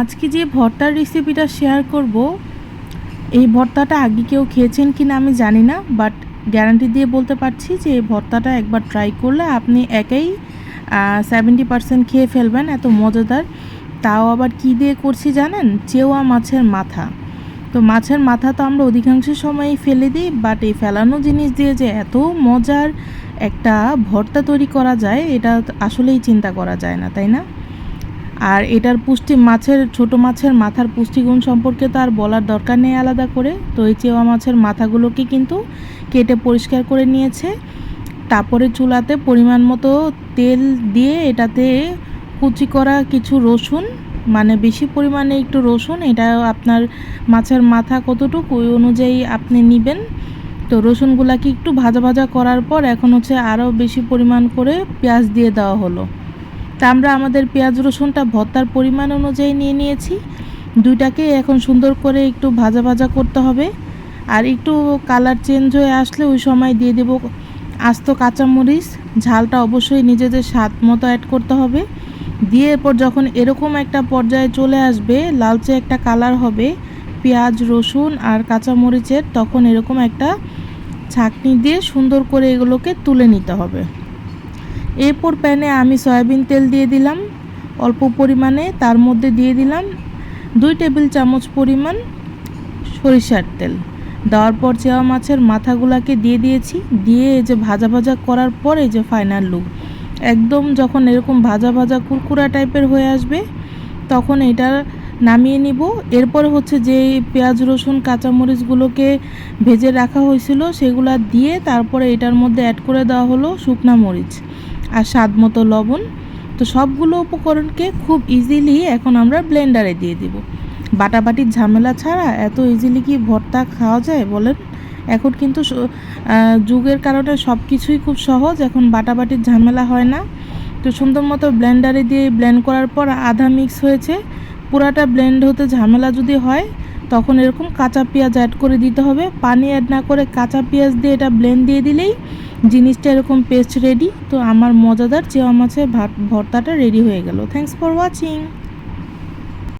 আজকে যে ভর্তার রেসিপিটা শেয়ার করব, এই ভর্তাটা আগে কেউ খেয়েছেন কি না আমি জানি না বাট গ্যারান্টি দিয়ে বলতে পারছি যে এই ভর্তাটা একবার ট্রাই করলে আপনি একাই সেভেন্টি পার্সেন্ট খেয়ে ফেলবেন, এত মজাদার। তাও আবার কি দিয়ে করছি জানেন? চেওয়া মাছের মাথা। তো মাছের মাথা তো আমরা অধিকাংশ সময়ই ফেলে দিই বাট এই ফেলানো জিনিস দিয়ে যে এত মজার একটা ভর্তা তৈরি করা যায়, এটা আসলেই চিন্তা করা যায় না, তাই না? আর এটার পুষ্টি মাছের, ছোট মাছের মাথার পুষ্টিগুণ সম্পর্কে তো আর বলার দরকার নেই আলাদা করে। তো এই চেওয়া মাছের মাথাগুলোকে কিন্তু কেটে পরিষ্কার করে নিয়েছে। তারপরে চুলাতে পরিমাণ মতো তেল দিয়ে এটাতে কুচি করা কিছু রসুন মানে বেশি পরিমাণে একটু রসুন, এটা আপনার মাছের মাথা কতটুকু ওই অনুযায়ী আপনি নেবেন। তো রসুনগুলাকে একটু ভাজা ভাজা করার পর এখন হচ্ছে আরও বেশি পরিমাণ করে পেঁয়াজ দিয়ে দেওয়া হলো। তা আমরা আমাদের পেঁয়াজ রসুনটা ভর্তার পরিমাণ অনুযায়ী নিয়ে নিয়েছি। দুইটাকে এখন সুন্দর করে একটু ভাজা ভাজা করতে হবে। আর একটু কালার চেঞ্জ হয়ে আসলে ওই সময় দিয়ে দেব আস্ত কাঁচামরিচ। ঝালটা অবশ্যই নিজেদের স্বাদ মতো অ্যাড করতে হবে। দিয়ে এরপর যখন এরকম একটা পর্যায়ে চলে আসবে, লালচে একটা কালার হবে, পেঁয়াজ, রসুন আর কাঁচামরিচের, তখন এরকম একটা ছাঁকনি দিয়ে সুন্দর করে এগুলোকে তুলে নিতে হবে। এরপর প্যানে আমি সয়াবিন তেল দিয়ে দিলাম, অল্প পরিমাণে, তার মধ্যে দিয়ে দিলাম দুই টেবিল চামচ পরিমাণ সরিষার তেল। দেওয়ার পর চেওয়া মাছের মাথাগুলাকে দিয়ে দিয়েছি, দিয়ে এই যে ভাজা ভাজা করার পর যে ফাইনাল লুক একদম যখন এরকম ভাজা ভাজা কুরকুরা টাইপের হয়ে আসবে, তখন এটা নামিয়ে নিব। এরপর হচ্ছে যে পেঁয়াজ, রসুন, কাঁচামরিচগুলোকে ভেজে রাখা হয়েছিল, সেগুলা দিয়ে তারপরে এটার মধ্যে অ্যাড করে দেওয়া হলো শুকনা মরিচ। আর স্বাদ মতো লবণ। তো সবগুলো উপকরণকে খুব ইজিলি এখন আমরা ব্লেন্ডারে দিয়ে দিব। বাটাবাটির ঝামেলা ছাড়া এত ইজিলি কি ভর্তা খাওয়া যায় বলেন? এখন কিন্তু যুগের কারণে সব কিছুই খুব সহজ, এখন বাটাবাটির ঝামেলা হয় না। তো সুন্দর মতো ব্লেন্ডারে দিয়ে ব্লেন্ড করার পর আধা মিক্স হয়েছে। পুরাটা ব্লেন্ড হতে ঝামেলা যদি হয় তখন এরকম কাঁচা পেঁয়াজ অ্যাড করে দিতে হবে। পানি অ্যাড না করে কাঁচা পেঁয়াজ দিয়ে এটা ব্লেন্ড দিয়ে দিলেই জিনিসটা এরকম পেস্ট রেডি তো আমার মজাদার চেওয়া মাছের ভাত, ভর্তাটা রেডি হয়ে গেল। Thanks for watching